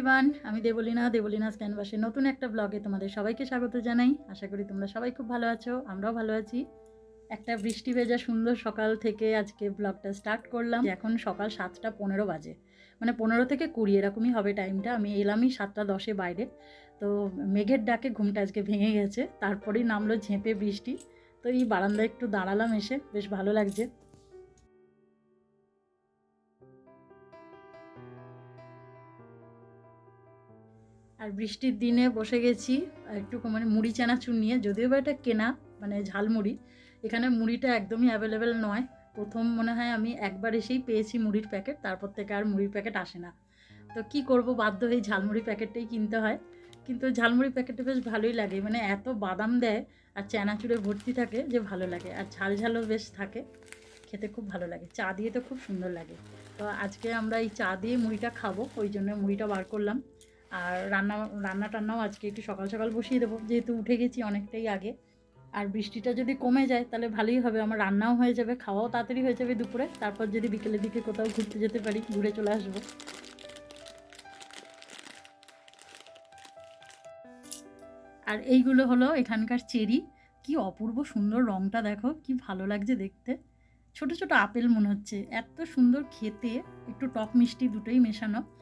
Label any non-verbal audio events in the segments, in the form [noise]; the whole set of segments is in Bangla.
এভরিওয়ান আমি দেবলিনা, দেবলিনাস ক্যানভাসে নতুন একটা ব্লগে তোমাদের সবাইকে স্বাগত জানাই। আশা করি তোমরা সবাই খুব ভালো আছো, আমরাও ভালো আছি। একটা বৃষ্টি ভেজা সুন্দর সকাল থেকে আজকে ব্লগটা স্টার্ট করলাম। এখন সকাল সাতটা পনেরো বাজে। মানে পনেরো থেকে কুড়ি এরকমই হবে টাইমটা আমি এলামই সাতটা দশে বাইরে। তো মেঘের ডাকে ঘুমটা আজকে ভেঙে গেছে। তারপরেই নামলো ঝেঁপে বৃষ্টি। তো এই বারান্দায় একটু দাঁড়ালাম এসে। বেশ ভালো লাগছে। আর বৃষ্টির দিনে বসে গেছি একটু মানে মুড়ি চানাচুর নিয়ে, যদিও বা এটা কেনা মানে ঝালমুড়ি এখানে মুড়িটা একদমই অ্যাভেলেবেল নয়। প্রথম মনে হয় আমি একবার এসেই পেয়েছি মুড়ির প্যাকেট, তারপর থেকে আর মুড়ির প্যাকেট আসে না। তো কি করব, বাধ্য হয়ে ঝালমুড়ি প্যাকেটটাই কিনতে হয়। কিন্তু ঝালমুড়ি প্যাকেটটা বেশ ভালোই লাগে মানে এত বাদাম দেয় আর চানাচুরে ভর্তি থাকে যে ভালো লাগে, আর ঝাল ঝালও বেশ থাকে, খেতে খুব ভালো লাগে, চা দিয়ে তো খুব সুন্দর লাগে। তো আজকে আমরা এই চা দিয়ে মুড়িটা খাব, ওই জন্য মুড়িটা বার করলাম। আর রান্না রান্না টান্নাও আজকে একটু সকাল সকাল বসিয়ে দেবো। যেহেতু উঠে গেছি অনেকটাই আগে। আর বৃষ্টিটা যদি কমে যায়, তাহলে ভালোই হবে। আমার রান্নাও হয়ে যাবে, খাওয়াও তাড়াতাড়ি হয়ে যাবে দুপুরে। তারপর যদি বিকেলের দিকে কোথাও ঘুরতে যেতে পারি, ঘুরে চলে আসব। আর এইগুলো হলো এখানকার চেরি। কি অপূর্ব সুন্দর রংটা দেখো, কি ভালো লাগছে দেখতে। ছোট ছোট আপেল মনে হচ্ছে। এত সুন্দর খেতে, একটু টক মিষ্টি দুটোই মেশানো।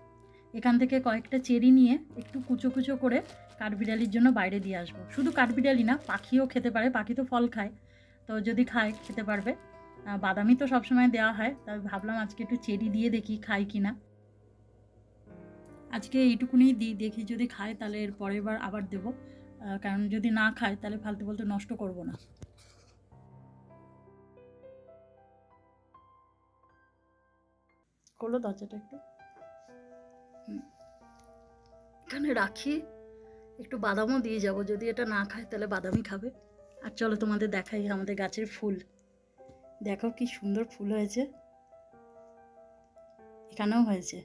এখান থেকে কয়েকটা চেরি নিয়ে একটু কুচো কুচো করে কাঠবিড়ালির জন্য বাইরে দিয়ে আসব। শুধু কাঠবিড়ালি না, পাখিও খেতে পারে, পাখি তো ফল খায়। তো যদি খায়, খেতে পারবে। বাদামি তো সবসময় দেওয়া হয়, তাই ভাবলাম আজকে একটু চেরি দিয়ে দেখি খায় কি না আজকে এইটুকুনি দিই, দেখি যদি খায় তাহলে এর পরের বার আবার দেবো। কারণ যদি না খায় তাহলে ফালতু বলতে নষ্ট করব না। করল দরজাটা একটু। এখানে রাখি, একটু বাদামও দিয়ে যাব। যদি এটা না খায়, তাহলে বাদামই খাবে। আর চলো তোমাদের দেখাই আমাদের গাছের ফুল। দেখো কি সুন্দর ফুল হয়েছে। এখানেও হয়েছে।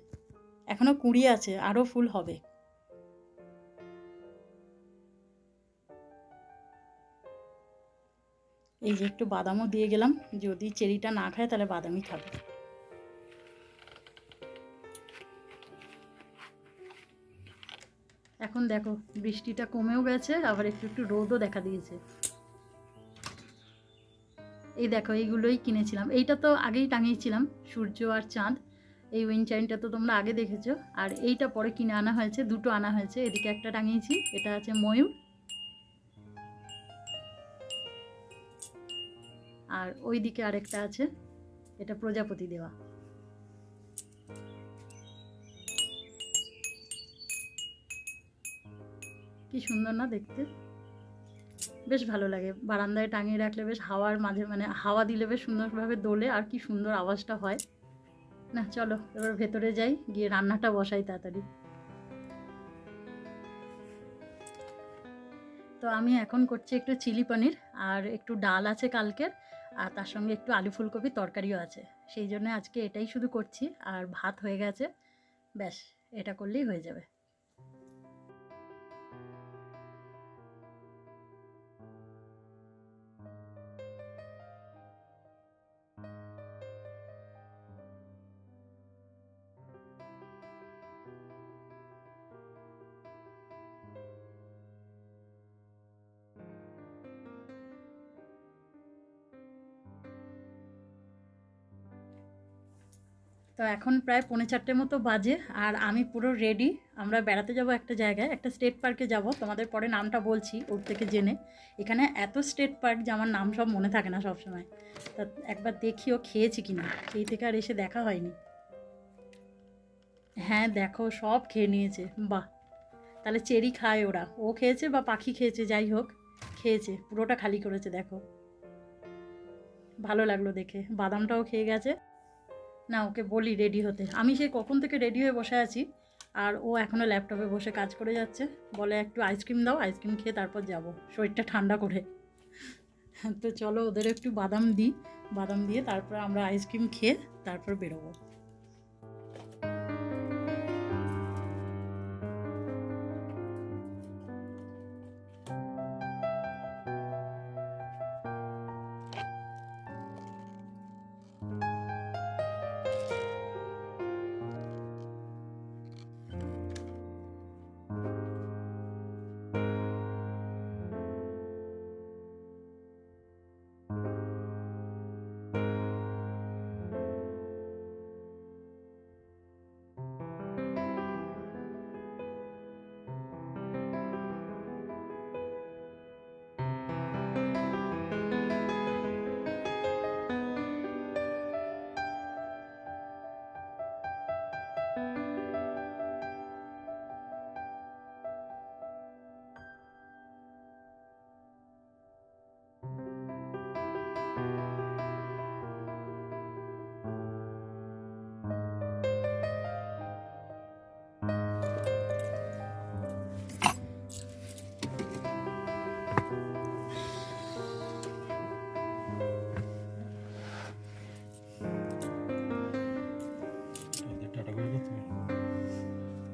এখনও কুড়ি আছে আরও ফুল হবে। এই যে একটু বাদামও দিয়ে গেলাম। যদি চেরিটা না খায়, তাহলে বাদামই খাবে। এখন দেখো, বৃষ্টিটা কমেও গেছে, আবার একটু একটু রোদও দেখা দিয়েছে। এই দেখো, এইগুলোই কিনেছিলাম। এইটা তো আগেই টাঙিয়েছিলাম, সূর্য আর চাঁদ। এই উইন চাইনটা তো তোমরা আগে দেখেছ। আর এইটা পরে কিনে আনা হয়েছে, দুটো আনা হয়েছে। এদিকে একটা টাঙিয়েছি, এটা আছে ময়ূর। আর ওই দিকে আরেকটা আছে, এটা প্রজাপতি দেওয়া। কি সুন্দর না দেখতে। বেশ ভালো লাগে। বারান্দায় টাঙিয়ে রাখলে বেশ হাওয়ার মাঝে মানে হাওয়া দিলে বেশ সুন্দরভাবে দোলে আর কি সুন্দর আওয়াজটা হয়। না, চলো, এবার ভেতরে যাই, গিয়ে রান্নাটা বসাই তাড়াতাড়ি। তো আমি এখন করছি একটু চিলি পনির আর একটু ডাল আছে কালকের আর তার সঙ্গে একটু আলু ফুলকপি তরকারিও আছে। সেই জন্য আজকে এটাই শুধু করছি আর ভাত হয়ে গেছে। ব্যাস, এটা করলেই হয়ে যাবে। তো এখন প্রায় পৌনে চারটে মতো বাজে আর আমি পুরো রেডি আমরা বেড়াতে যাব একটা জায়গায়, একটা স্টেট পার্কে যাব। তোমাদের পরে নামটা বলছি, ওর থেকে জেনে। এখানে এত স্টেট পার্ক যে আমার নাম সব মনে থাকে না সব সময় তা একবার দেখিও খেয়েছি কিনা। সেই থেকে আর এসে দেখা হয়নি। হ্যাঁ দেখো, সব খেয়ে নিয়েছে। বাহ! তাহলে চেরি খায় ওরা। ও খেয়েছে বা পাখি খেয়েছে, যাই হোক, খেয়েছে। পুরোটা খালি করেছে, দেখো। ভালো লাগল দেখে। বাদামটাও খেয়ে গেছে। না, ওকে বলি রেডি হতে। আমি সেই কখন থেকে রেডি হয়ে বসে আছি, আর ও এখনও ল্যাপটপে বসে কাজ করে যাচ্ছে। বলে, একটু আইসক্রিম দাও আইসক্রিম খেয়ে তারপর যাব, শরীরটা ঠান্ডা করে। তো চলো ওদের একটু বাদাম দিই, বাদাম দিয়ে তারপর আমরা আইসক্রিম খেয়ে তারপর বেরোবো।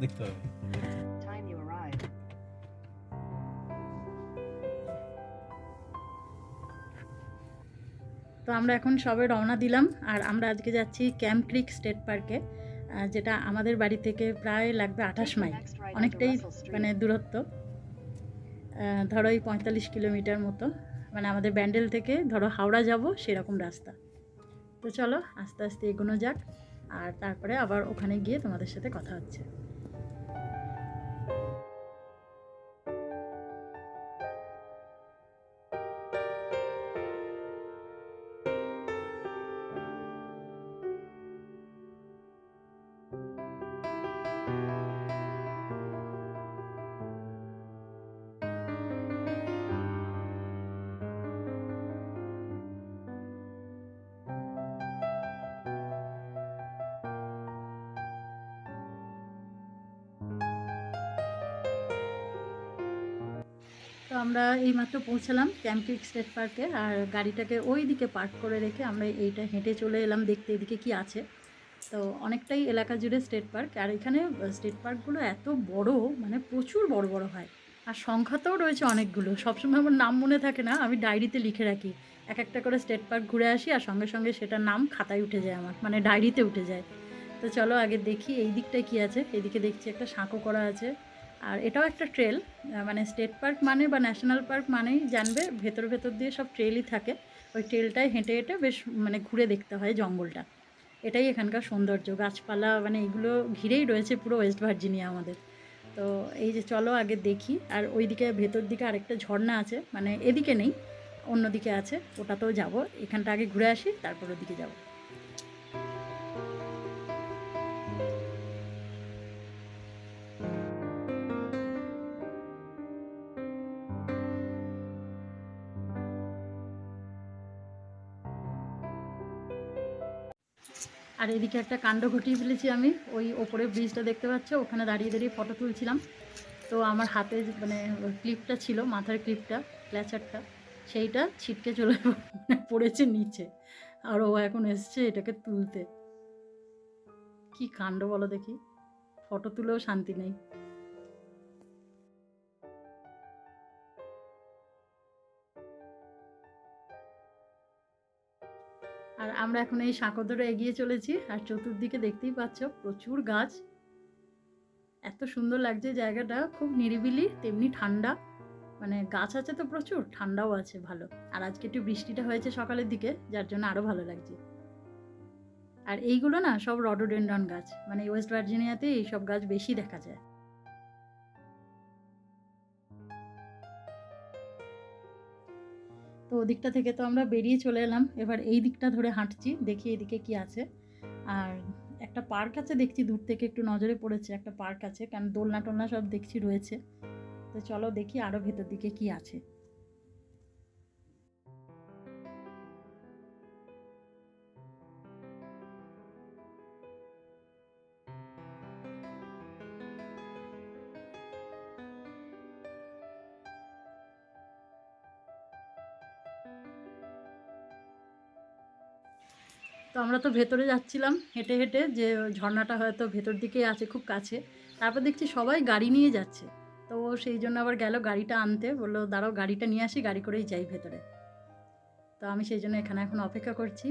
দেখতে হবে Time you arrived. তো আমরা এখন সবে রওনা দিলাম আর আমরা আজকে যাচ্ছি ক্যাম্প ক্রিক স্টেট পার্কে যেটা আমাদের বাড়ি থেকে প্রায় লাগবে আঠাশ মাইল। অনেকটাই. মানে দূরত্ব। ধরো এই পঁয়তাল্লিশ কিলোমিটার মতো। মানে আমাদের ব্যান্ডেল থেকে ধরো হাওড়া যাব সেরকম রাস্তা। তো চলো আস্তে আস্তে এগোনো যাক আর তারপরে আবার ওখানে গিয়ে তোমাদের সাথে কথা হচ্ছে। তো আমরা এইমাত্র পৌঁছালাম ক্যাম্পিক স্টেট পার্কে আর গাড়িটাকে ওই দিকে পার্ক করে রেখে আমরা এইটা হেঁটে চলে এলাম দেখতে এদিকে কি আছে। তো অনেকটাই এলাকা জুড়ে স্টেট পার্ক আর এখানে স্টেট পার্কগুলো এত বড় মানে প্রচুর বড় বড় হয়। আর সংখ্যাতেও রয়েছে অনেকগুলো, সবসময় আমার নাম মনে থাকে না, আমি ডায়েরিতে লিখে রাখি। এক একটা করে স্টেট পার্ক ঘুরে আসি আর সঙ্গে সঙ্গে সেটার নাম খাতায় উঠে যায় আমার মানে ডায়েরিতে উঠে যায়। তো চলো আগে দেখি এই দিকটায় কী আছে এইদিকে দেখছি একটা সাঁকো করা আছে। আর এটাও একটা ট্রেল মানে স্টেট পার্ক মানে বা ন্যাশনাল পার্ক মানেই জানবে, ভেতর ভেতর দিয়ে সব ট্রেলই থাকে। ওই ট্রেলটায় হেঁটে হেঁটে বেশ মানে ঘুরে দেখতে হয় জঙ্গলটা। এটাই এখানকার সৌন্দর্য, গাছপালা মানে এগুলো ঘিরেই রয়েছে পুরো ওয়েস্ট ভার্জিনিয়া আমাদের। তো এই যে চলো আগে দেখি, আর ওইদিকে ভেতর দিকে আরেকটা ঝর্ণা আছে মানে এদিকে নেই, অন্যদিকে আছে, ওটাতেও যাব। এখানটা আগে ঘুরে আসি, তারপর ওদিকে যাব। আর এদিকে একটা কাণ্ড ঘটিয়ে ফেলেছি আমি। ওই ওপরে ব্রিজটা দেখতে পাচ্ছ? ওখানে দাঁড়িয়ে দাঁড়িয়ে ফটো তুলছিলাম। তো আমার হাতে মানে ক্লিপটা ছিল, মাথার ক্লিপটা ক্ল্যাচারটা সেইটা ছিটকে চলে [laughs] পড়েছে নিচে। আর ও এখন এসছে এটাকে তুলতে। কি কাণ্ড বলো দেখি? ফটো তুলেও শান্তি নেই। আর আমরা এখন এই সাঁকো ধরে এগিয়ে চলেছি, আর চতুর্দিকে দেখতেই পাচ্ছ প্রচুর গাছ। এত সুন্দর লাগছে জায়গাটা, খুব নিরিবিলি, তেমনি ঠান্ডা। মানে গাছ আছে তো প্রচুর, ঠান্ডাও আছে, ভালো। আর আজকে একটু বৃষ্টিটা হয়েছে সকালের দিকে, যার জন্য আরও ভালো লাগছে। আর এইগুলো না সব রডোডেন্ডন গাছ মানে ওয়েস্ট ভার্জিনিয়াতে এইসব গাছ বেশি দেখা যায়। তো ওদিকটা থেকে তো আমরা বেরিয়ে চলে এলাম। এবার এই দিকটা ধরে হাঁটছি, দেখি এদিকে কি আছে। আর একটা পার্ক আছে দেখছি, দূর থেকে একটু নজরে পড়েছে, একটা পার্ক আছে, কারণ দোলনা টোলনা সব দেখছি রয়েছে। তো চলো দেখি আরও ভেতর দিকে কি আছে। আমরা তো ভেতরে যাচ্ছিলাম হেঁটে হেঁটে, যে ঝর্ণাটা হয়তো ভেতর দিকেই আছে, খুব কাছে। তারপর দেখছি সবাই গাড়ি নিয়ে যাচ্ছে। তো সেই জন্য আবার গেল গাড়িটা আনতে। বলল, দাঁড়াও, গাড়িটা নিয়ে আসি, গাড়ি করেই যাই ভেতরে। তো আমি সেই জন্য এখানে এখন অপেক্ষা করছি।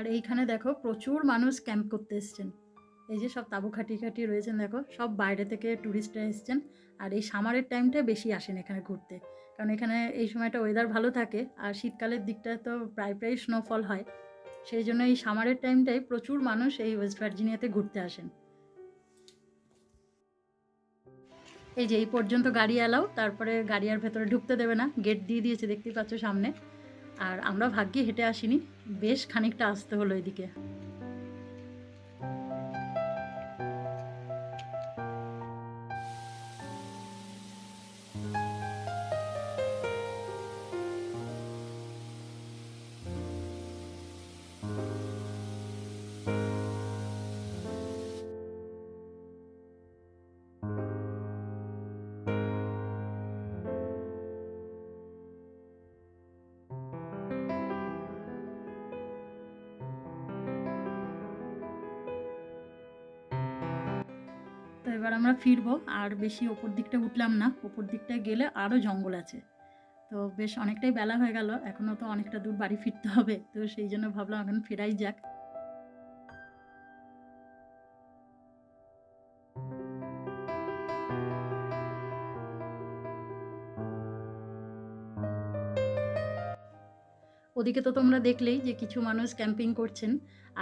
আর এইখানে দেখো প্রচুর মানুষ ক্যাম্প করতে এসছেন। এই যে সব তাবু খাটিয়ে খাটিয়ে রয়েছেন, দেখো, সব বাইরে থেকে ট্যুরিস্টরা এসছেন। আর এই সামারের টাইমটা বেশি আসেন এখানে ঘুরতে। কারণ এখানে এই সময়টা ওয়েদার ভালো থাকে, আর শীতকালের দিকটা তো প্রায় প্রায় স্নোফল হয়। সেই জন্য এই সামারের টাইমটাই প্রচুর মানুষ এই ওয়েস্ট ভার্জিনিয়াতে ঘুরতে আসেন। এই যে এই পর্যন্ত গাড়ি এলাও তারপরে গাড়ি আর ভেতরে ঢুকতে দেবে না। গেট দিয়ে দিয়েছে, দেখতেই পাচ্ছ সামনে। আর আমরা ভাগ্যে হেঁটে আসিনি। বেশ খানিকটা আসতে হলো এদিকে। এবার আমরা ফিরবো, আর বেশি ওপর দিকটা উঠলাম না। ওপর দিকটা গেলে আরও জঙ্গল আছে। তো বেশ অনেকটাই বেলা হয়ে গেল এখনও তো অনেকটা দূর বাড়ি ফিরতে হবে। তো সেই জন্য ভাবলাম এখন ফেরাই যাক। ওদিকে তো তোমরা দেখলেই যে কিছু মানুষ ক্যাম্পিং করছেন,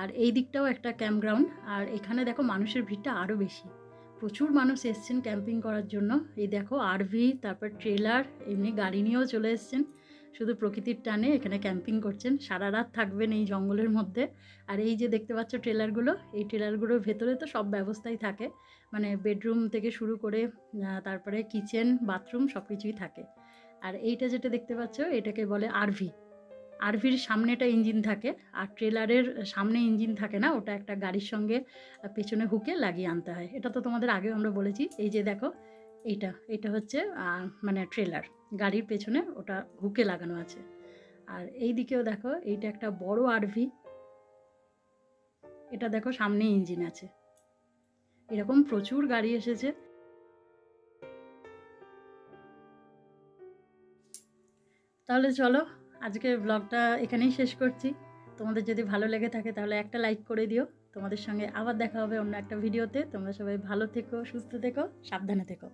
আর এই দিকটাও একটা ক্যাম্পগ্রাউন্ড। আর এখানে দেখো মানুষের ভিড়টা আরও বেশি। প্রচুর মানুষ এসছেন ক্যাম্পিং করার জন্য। এই দেখো আরভি তারপর ট্রেলার, এমনি গাড়ি নিয়েও চলে এসছেন। শুধু প্রকৃতির টানে এখানে ক্যাম্পিং করছেন। সারা রাত থাকবেন এই জঙ্গলের মধ্যে। আর এই যে দেখতে পাচ্ছ ট্রেলারগুলো, এই ট্রেলারগুলোর ভেতরে তো সব ব্যবস্থাই থাকে। মানে বেডরুম থেকে শুরু করে তারপরে কিচেন, বাথরুম সব কিছুই থাকে। আর এইটা যেটা দেখতে পাচ্ছ, এটাকে বলে আরভি আরভির সামনেটা ইঞ্জিন থাকে, আর ট্রেলারের সামনে ইঞ্জিন থাকে না, ওটা একটা গাড়ির সঙ্গে পেছনে হুকে লাগিয়ে আনতে হয়। এটা তো তোমাদের আগেও আমরা বলেছি, এই যে দেখো, এইটা এটা হচ্ছে মানে ট্রেলার, গাড়ির পেছনে ওটা হুকে লাগানো আছে। আর এই দিকেও দেখো, এইটা একটা বড় আরভি, এটা দেখো সামনে ইঞ্জিন আছে। এরকম প্রচুর গাড়ি এসেছে। তাহলে চলো আজকের ব্লগটা এখানেই শেষ করছি। তোমাদের যদি ভালো লেগে থাকে তাহলে একটা লাইক করে দিও। তোমাদের সঙ্গে আবার দেখা হবে অন্য একটা ভিডিওতে তোমরা সবাই ভালো থেকো, সুস্থ থেকো, সাবধানে থেকো।